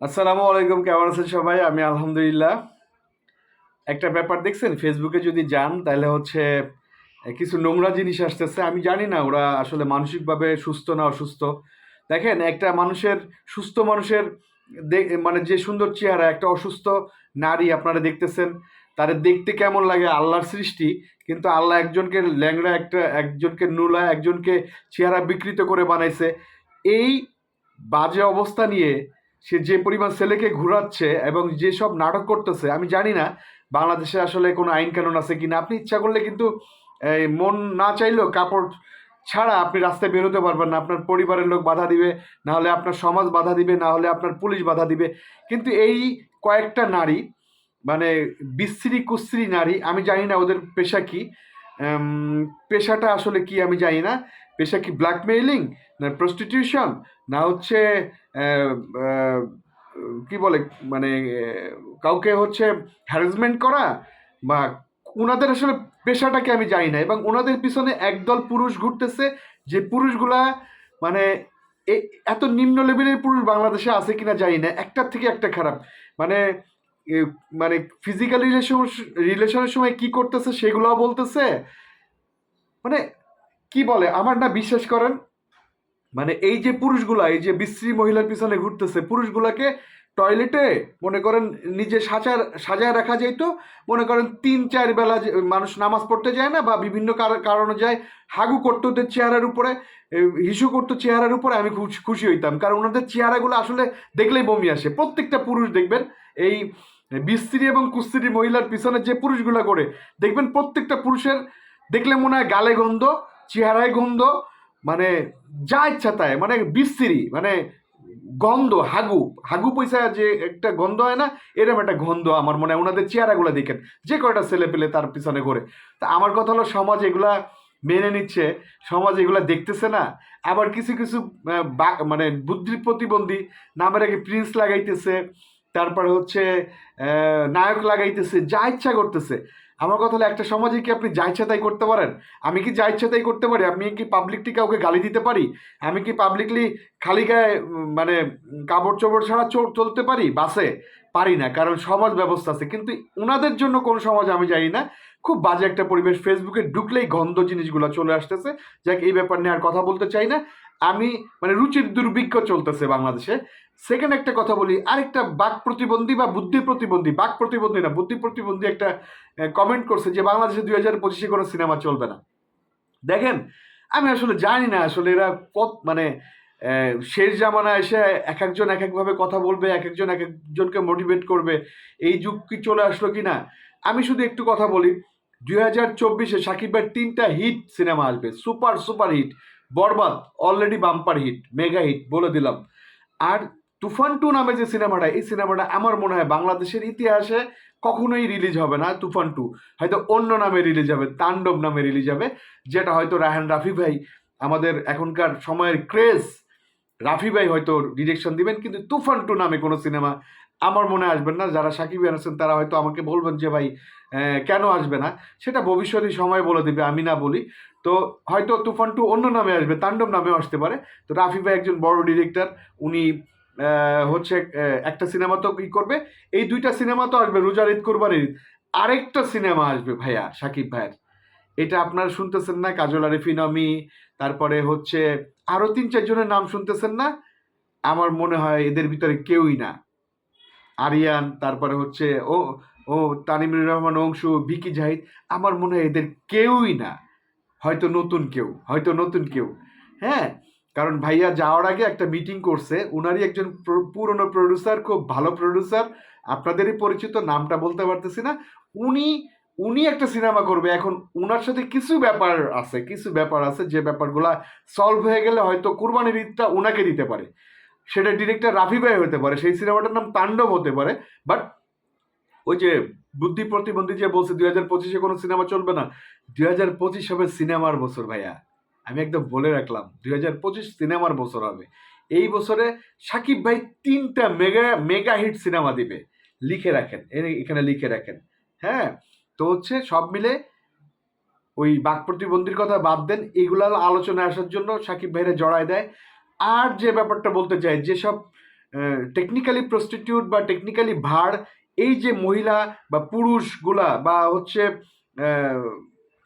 আসসালামু আলাইকুম, কেমন আছেন সবাই? আমি আলহামদুলিল্লাহ। একটা ব্যাপার দেখছেন, ফেসবুকে যদি যান, তাহলে হচ্ছে কিছু নোংরা জিনিস আসতেছে। আমি জানি না, ওরা আসলে মানসিকভাবে সুস্থ না অসুস্থ। দেখেন, একটা মানুষের, সুস্থ মানুষের মানে যে সুন্দর চেহারা, একটা অসুস্থ নারী আপনারা দেখতেছেন, তাদের দেখতে কেমন লাগে? আল্লাহর সৃষ্টি, কিন্তু আল্লাহ একজনকে ল্যাংড়া, একটা, একজনকে নুলা, একজনকে চেহারা বিকৃত করে বানাইছে। এই বাজে অবস্থা নিয়ে সে যে পরিমাণ ছেলেকে ঘুরাচ্ছে এবং যেসব নাটক করতেছে আমি জানি না বাংলাদেশে আসলে কোনো আইন কানুন আছে কিনা। আপনি ইচ্ছা করলে কিন্তু এই, মন না চাইলেও কাপড় ছাড়া আপনি রাস্তায় বেরোতে পারবেন না। আপনার পরিবারের লোক বাধা দিবে না হলে আপনার সমাজ বাধা দিবে না হলে আপনার পুলিশ বাধা দিবে। কিন্তু এই কয়েকটা নারী মানে বিশ্রী কুশ্রী নারী আমি জানি না ওদের পেশা কি। পেশাটা আসলে কি আমি জানি না। পেশা কি ব্ল্যাকমেইলিং না প্রস্টিটিউশন না হচ্ছে কি বলে মানে কাউকে হচ্ছে হ্যারাসমেন্ট করা? বা ওনাদের আসলে পেশাটাকে আমি জানি না। এবং ওনাদের পিছনে একদল পুরুষ ঘুরতেছে, যে পুরুষগুলা মানে এত নিম্ন লেভেলের পুরুষ বাংলাদেশে আছে কিনা জানি না। একটার থেকে একটা খারাপ। মানে মানে ফিজিক্যাল রিলেশন রিলেশনের সময় কি করতেছে সেগুলোও বলতেছে। মানে কি বলে? আমার না বিশ্বাস করেন মানে এই যে পুরুষগুলা, এই যে বিশ্রী মহিলার পিছনে ঘুরতেছে, পুরুষগুলাকে টয়লেটে মনে করেন নিজে সাজার, সাজায় রাখা যাইতো, মনে করেন তিন, চার বেলা মানুষ নামাজ পড়তে যায় না বা বিভিন্ন কার- কারণে যায়, হাগু করতো ওদের চেহারার উপরে হিসু করতো চেহারার উপরে, আমি খুশ- খুশি হইতাম। কারণ ওনাদের চেহারাগুলো আসলে দেখলেই বমি আসে। প্রত্যেকটা পুরুষ দেখবেন, এই বিশ্রী এবং কুস্ত্রী মহিলার পিছনে যে পুরুষগুলা করে, দেখবেন প্রত্যেকটা পুরুষের দেখলে মনে হয় গালে গন্ধ চেহারায় গন্ধ মানে যা ইচ্ছা তাই মানে বিশ্রী মানে গন্ধ, হাগু। হাগু পয়সা যে একটা গন্ধ হয় না এরকম একটা গন্ধ আমার মনে হয় ওনাদের চেহারাগুলো দেখেন। যে কয়টা ছেলে পেলে তার পিছনে ঘোরে। তা আমার কথা হলো সমাজ এগুলা মেনে নিচ্ছে, সমাজ এগুলা দেখতেছে না। আবার কিছু কিছু মানে বুদ্ধি প্রতিবন্ধী নামের আগে প্রিন্স লাগাইতেছে, তারপরে হচ্ছে নায়ক লাগাইতেছে, যা ইচ্ছা করতেছে। আমার কথা হলো, একটা সমাজে কি আপনি যা ইচ্ছা তাই করতে পারেন? আমি কি যা ইচ্ছা তাই করতে পারি? আমি কি পাবলিকটি কাউকে গালি দিতে পারি? আমি কি পাবলিকলি খালি গায়ে মানে কাপড় চোপড় ছাড়া চোর চলতে পারি বাসে? পারি না, কারণ সমাজ ব্যবস্থা আছে। কিন্তু ওনাদের জন্য কোন সমাজ আমি জানি না। খুব বাজে একটা পরিবেশ ফেসবুকে ঢুকলেই গন্ধ জিনিসগুলো চলে আসতেছে। যাক, এই ব্যাপার নিয়ে আর কথা বলতে চাই না। আমি মানে রুচির দুর্ভিক্ষ চলতেছে বাংলাদেশে। সেকেন্ড একটা কথা বলি, আরেকটা বাক প্রতিবন্ধী বা বুদ্ধি প্রতিবন্ধী, বাক প্রতিবন্ধী না, বুদ্ধি প্রতিবন্ধী একটা কমেন্ট করছে যে বাংলাদেশে দুই হাজার পঁচিশে কোনো সিনেমা চলবে না। দেখেন, আমি আসলে জানি না আসলে এরা মানে শেষ জামানা এসে এক একজন এক একভাবে কথা বলবে, এক একজন এক একজনকে মোটিভেট করবে। এই যুগ কি চলে আসলো কি না? আমি শুধু একটু কথা বলি, দুই হাজার চব্বিশে সাকিব ভাইয়ের তিনটা হিট সিনেমা আসবে super super hit Borbaad already bumper hit mega hit বলে দিলাম। আর তুফান টু নামে যে সিনেমাটা এই সিনেমাটা আমার মনে হয় বাংলাদেশের ইতিহাসে কখনোই রিলিজ হবে না তুফান টু। হয়তো অন্য নামে রিলিজ হবে, তাণ্ডব নামে রিলিজ হবে, যেটা হয়তো রাহান রাফি ভাই, আমাদের এখনকার সময়ের ক্রেজ রাফি ভাই হয়তো ডিরেকশন দিবেন, কিন্তু তুফান টু নামে কোনো সিনেমা আমার মনে আসবেন না। যারা সাকিব আছেন, তারা হয়তো আমাকে বলবেন যে, ভাই কেন আসবে না? সেটা ভবিষ্যতে সময় বলে দিবে, আমি না বলি। তো হয়তো তুফান টু অন্য নামে আসবে, তাণ্ডব নামেও আসতে পারে। তো রাফি ভাই একজন বড় ডিরেক্টর উনি হচ্ছে একটা সিনেমা তো ই করবে। এই দুইটা সিনেমা তো আসবে রোজার ঈদ, কোরবানির ঈদ। আরেকটা সিনেমা আসবে, ভাইয়া, সাকিব ভাইয়ের। এটা আপনারা শুনতেছেন না? কাজল আরিফিন, আমি। তারপরে হচ্ছে আরও তিন চারজনের নাম শুনতেছেন না? আমার মনে হয় এদের ভিতরে কেউই না। আরিয়ান, তারপরে হচ্ছে ও ও তানিমুর রহমান, অংশু, ভিকি জাহিদ, আমার মনে হয় এদের কেউই না। হয়তো নতুন কেউ, হয়তো নতুন কেউ। হ্যাঁ? কারণ ভাইয়া যাওয়ার আগে একটা মিটিং করছে। উনারই একজন পুরনো প্রডিউসার খুব ভালো প্রডিউসার আপনাদেরই পরিচিত, নামটা বলতে পারতেছি না। উনি উনি একটা সিনেমা করবে, এখন উনার সাথে কিছু ব্যাপার আছে, কিছু ব্যাপার আছে যে ব্যাপারগুলা সলভ হয়ে গেলে হয়তো কুরবানির ঈদটা ওনাকে দিতে পারে। সেটা ডিরেক্টর রাফি ভাই হতে পারে, সেই সিনেমাটার নাম তাণ্ডব হতে পারে বাট ওই যে বুদ্ধি প্রতিবন্ধী যে বলছে, দুই হাজার পঁচিশে কোনো সিনেমা চলবে না। দুই হাজার পঁচিশ হবে সিনেমার বছর, ভাইয়া। আমি একদম বলে রাখলাম, দুই হাজার পঁচিশ সিনেমার বছর হবে। এই বছরে সাকিব ভাই তিনটা মেগা মেগা হিট সিনেমা দিবে। লিখে রাখেন এখানে লিখে রাখেন। হ্যাঁ? তো হচ্ছে সব মিলে ওই বাক প্রতিবন্ধীর কথা বাদ দেন, এগুলা আলোচনায় আসার জন্য সাকিব ভাইরা জড়ায় দেয়। আর যে ব্যাপারটা বলতে চাই, যেসব টেকনিক্যালি প্রস্টিটিউট বা টেকনিক্যালি ভাড় এই যে মহিলা বা পুরুষগুলা বা হচ্ছে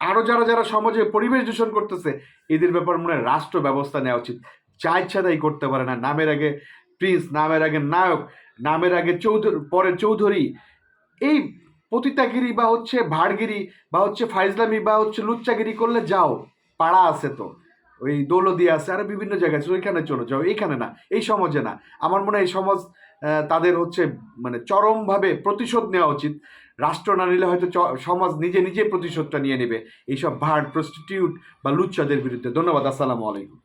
আরও যারা যারা সমাজে পরিবেশ দূষণ করতেছে, এদের ব্যাপার মনে হয় রাষ্ট্র ব্যবস্থা নেওয়া উচিত। যা ইচ্ছা তাই করতে পারে না। নামের আগে প্রিন্স, নামের আগে নায়ক, নামের আগে চৌধুরী পরে চৌধুরী। এই পতিতাগিরি বা হচ্ছে ভাড়গিরি বা হচ্ছে ফাইজলামি বা হচ্ছে লুচ্চাগিরি করলে যাও, পাড়া আছে তো, ওই দৌলদি আছে, আরও বিভিন্ন জায়গায় আছে, ওইখানে চলে যাও, এইখানে না, এই সমাজে না। আমার মনে হয় এই সমাজ তাদের হচ্ছে মানে চরমভাবে প্রতিশোধ নেওয়া উচিত। রাষ্ট্র না নিলে হয়তো সমাজ নিজে নিজে প্রতিশোধটা নিয়ে নেবে। এইসব ভাড় প্রস্টিটিউট বা লুচ্চাদের বিরুদ্ধে। ধন্যবাদ, আসসালামু আলাইকুম।